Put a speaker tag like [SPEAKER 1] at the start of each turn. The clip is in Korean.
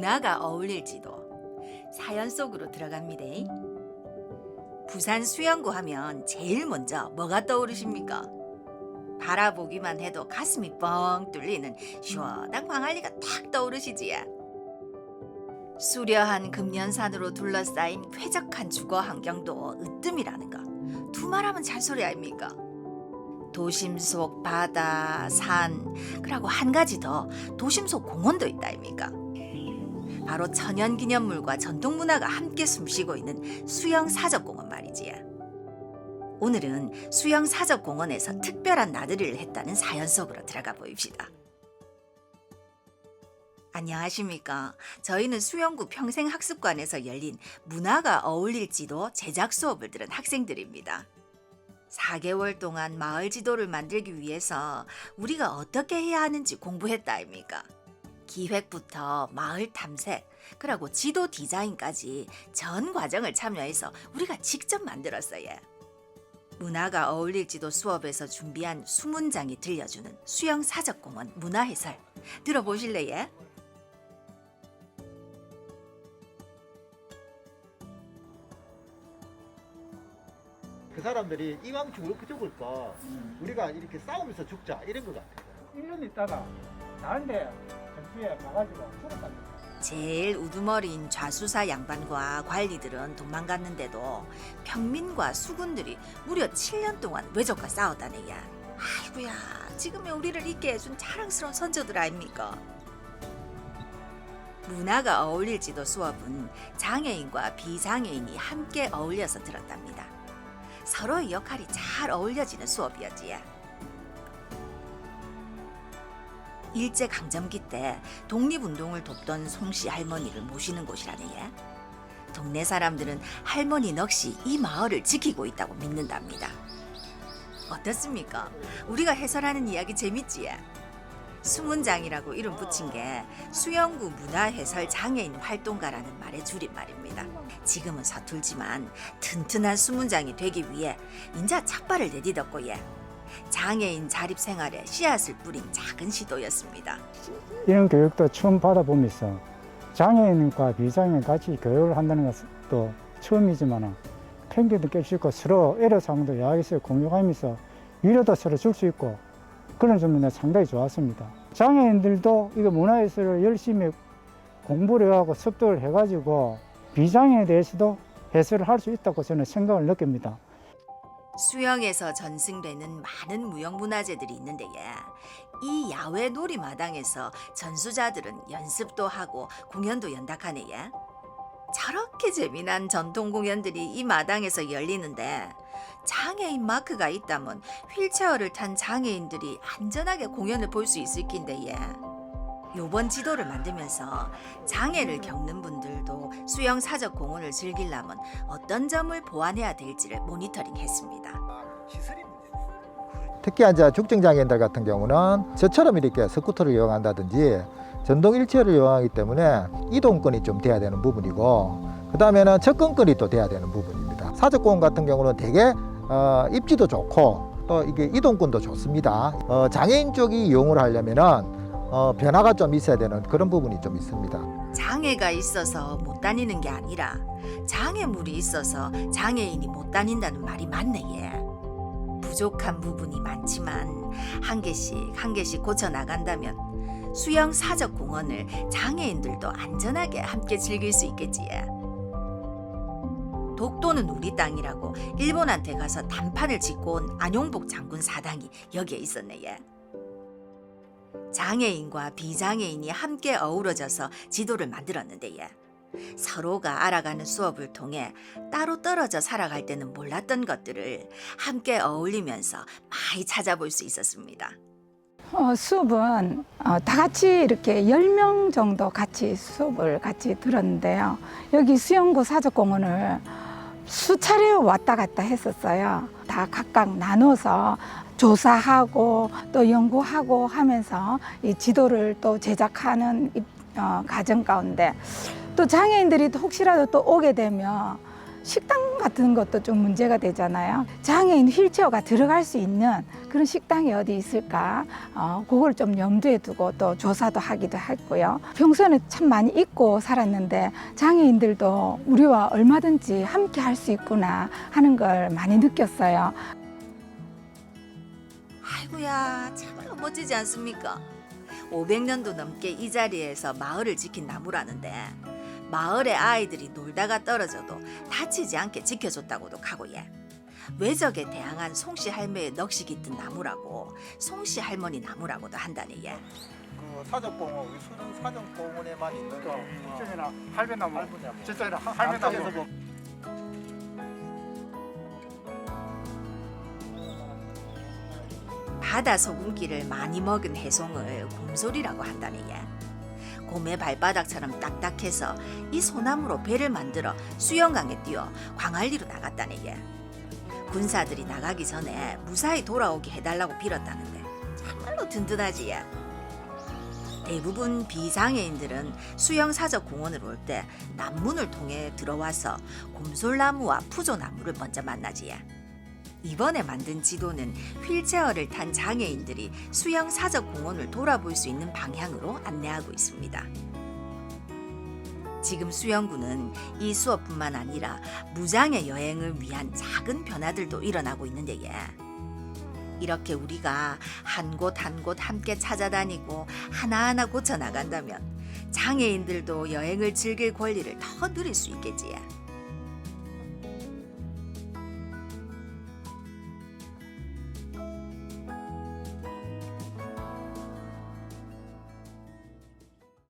[SPEAKER 1] 문화가 어울릴지도 사연 속으로 들어갑니다. 부산 수영구 하면 제일 먼저 뭐가 떠오르십니까? 바라보기만 해도 가슴이 뻥 뚫리는 시원한 광안리가 탁 떠오르시지요. 수려한 금년산으로 둘러싸인 쾌적한 주거 환경도 으뜸이라는 거 두말하면 잔소리 아닙니까? 도심 속 바다, 산, 그리고 한 가지 더 도심 속 공원도 있다 아닙니까? 바로 천연기념물과 전통문화가 함께 숨쉬고 있는 수영사적공원 말이지요. 오늘은 수영사적공원에서 특별한 나들이를 했다는 사연 속으로 들어가 보입시다. 안녕하십니까. 저희는 수영구 평생학습관에서 열린 문화가 어울릴지도 제작 수업을 들은 학생들입니다. 4개월 동안 마을 지도를 만들기 위해서 우리가 어떻게 해야 하는지 공부했다 아닙니까? 기획부터 마을 탐색, 그리고 지도 디자인까지 전 과정을 참여해서 우리가 직접 만들었어요. 문화가 어울릴지도 수업에서 준비한 수문장이 들려주는 수영 사적공원 문화 해설 들어보실래요?
[SPEAKER 2] 그 사람들이 이왕 죽을 죽을까 우리가 이렇게 싸우면서 죽자 이런 것 같아요.
[SPEAKER 3] 1년 있다가 나한테
[SPEAKER 1] 제일 우두머리인 좌수사 양반과 관리들은 도망갔는데도 평민과 수군들이 무려 7년 동안 외적과 싸웠다네야. 아이고야, 지금의 우리를 있게 해준 자랑스러운 선조들 아닙니까? 문화가 어울릴지도 수업은 장애인과 비장애인이 함께 어울려서 들었답니다. 서로의 역할이 잘 어울려지는 수업이었지요. 일제 강점기 때 독립운동을 돕던 송씨 할머니를 모시는 곳이라네. 예. 동네 사람들은 할머니 넋이 이 마을을 지키고 있다고 믿는답니다. 어떻습니까? 우리가 해설하는 이야기 재밌지? 수문장이라고 이름 붙인 게 수영구 문화해설 장애인 활동가라는 말의 줄임말입니다. 지금은 서툴지만 튼튼한 수문장이 되기 위해 인자 착발을 내딛었고 예. 장애인 자립 생활에 씨앗을 뿌린 작은 시도였습니다.
[SPEAKER 3] 이런 교육도 처음 받아보면서 장애인과 비장애인 같이 교육을 한다는 것도 처음이지만 팽개도 깰 수 있고 서로 애로사항도 이야기해서 공유하면서 위로도 서로 줄 수 있고 그런 점은 상당히 좋았습니다. 장애인들도 이거 문화예술을 열심히 공부를 하고 습득을 해가지고 비장애에 대해서도 해설을 할 수 있다고 저는 생각을 느낍니다.
[SPEAKER 1] 수영에서 전승되는 많은 무형문화재들이 있는데 예. 이 야외 놀이마당에서 전수자들은 연습도 하고 공연도 연닥하네 예. 저렇게 재미난 전통 공연들이 이 마당에서 열리는데 장애인 마크가 있다면 휠체어를 탄 장애인들이 안전하게 공연을 볼 수 있을 낀데 예. 요번 지도를 만들면서 장애를 겪는 분들도 수영 사적 공원을 즐기려면 어떤 점을 보완해야 될지를 모니터링했습니다.
[SPEAKER 2] 특히 이제 죽증 장애인들 같은 경우는 저처럼 이렇게 스쿠터를 이용한다든지 전동 일체어를 이용하기 때문에 이동권이 좀 돼야 되는 부분이고 그 다음에는 접근권이 또 돼야 되는 부분입니다. 사적공원 같은 경우는 되게 어, 입지도 좋고 또 이게 이동권도 좋습니다. 어, 장애인 쪽이 이용을 하려면은 어, 변화가 좀 있어야 되는 그런 부분이 좀 있습니다.
[SPEAKER 1] 장애가 있어서 못 다니는 게 아니라 장애물이 있어서 장애인이 못 다닌다는 말이 맞네 예. 부족한 부분이 많지만 한 개씩 한 개씩 고쳐 나간다면 수영 사적 공원을 장애인들도 안전하게 함께 즐길 수 있겠지 예. 독도는 우리 땅이라고 일본한테 가서 단판을 짓고 온 안용복 장군 사당이 여기에 있었네 예. 장애인과 비장애인이 함께 어우러져서 지도를 만들었는데 예. 서로가 알아가는 수업을 통해 따로 떨어져 살아갈 때는 몰랐던 것들을 함께 어울리면서 많이 찾아볼 수 있었습니다.
[SPEAKER 4] 어, 수업은 어, 다 같이 이렇게 10명 정도 같이 수업을 같이 들었는데요. 여기 수영구 사적공원을 수차례 왔다 갔다 했었어요. 다 각각 나눠서 조사하고 또 연구하고 하면서 이 지도를 또 제작하는 이- 어, 과정 가운데 또 장애인들이 또 혹시라도 또 오게 되면 식당 같은 것도 좀 문제가 되잖아요. 장애인 휠체어가 들어갈 수 있는 그런 식당이 어디 있을까? 어, 그걸 좀 염두에 두고 또 조사도 하기도 했고요. 평소에는 참 많이 잊고 살았는데 장애인들도 우리와 얼마든지 함께 할 수 있구나 하는 걸 많이 느꼈어요.
[SPEAKER 1] 아이고야 참으로 멋지지 않습니까? 500년도 넘게 이 자리에서 마을을 지킨 나무라는데 마을의 아이들이 놀다가 떨어져도 다치지 않게 지켜줬다고도 하고 예. 외적에 대항한 송씨 할매의 넋이 깃든 나무라고 송씨 할머니 나무라고도 한다니 예.
[SPEAKER 2] 그 사적공원, 우리 수능 사적공원에만 있는
[SPEAKER 3] 이쪽에는 할배나무,
[SPEAKER 2] 할배나무.
[SPEAKER 3] 저쪽에는
[SPEAKER 2] 남쪽에서 뭐
[SPEAKER 1] 바다 소금기를 많이 먹은 해송을 곰솔이라고 한다니 예. 곰의 발바닥처럼 딱딱해서 이 소나무로 배를 만들어 수영강에 뛰어 광안리로 나갔다니 예. 군사들이 나가기 전에 무사히 돌아오게 해달라고 빌었다는데 정말로 든든하지 예. 대부분 비장애인들은 수영 사적 공원을 올 때 남문을 통해 들어와서 곰솔나무와 푸조나무를 먼저 만나지 예. 이번에 만든 지도는 휠체어를 탄 장애인들이 수영 사적 공원을 돌아볼 수 있는 방향으로 안내하고 있습니다. 지금 수영구는 이 수업뿐만 아니라 무장애 여행을 위한 작은 변화들도 일어나고 있는데 예. 이렇게 우리가 한 곳 한 곳 함께 찾아다니고 하나하나 고쳐 나간다면 장애인들도 여행을 즐길 권리를 더 누릴 수 있겠지. 예.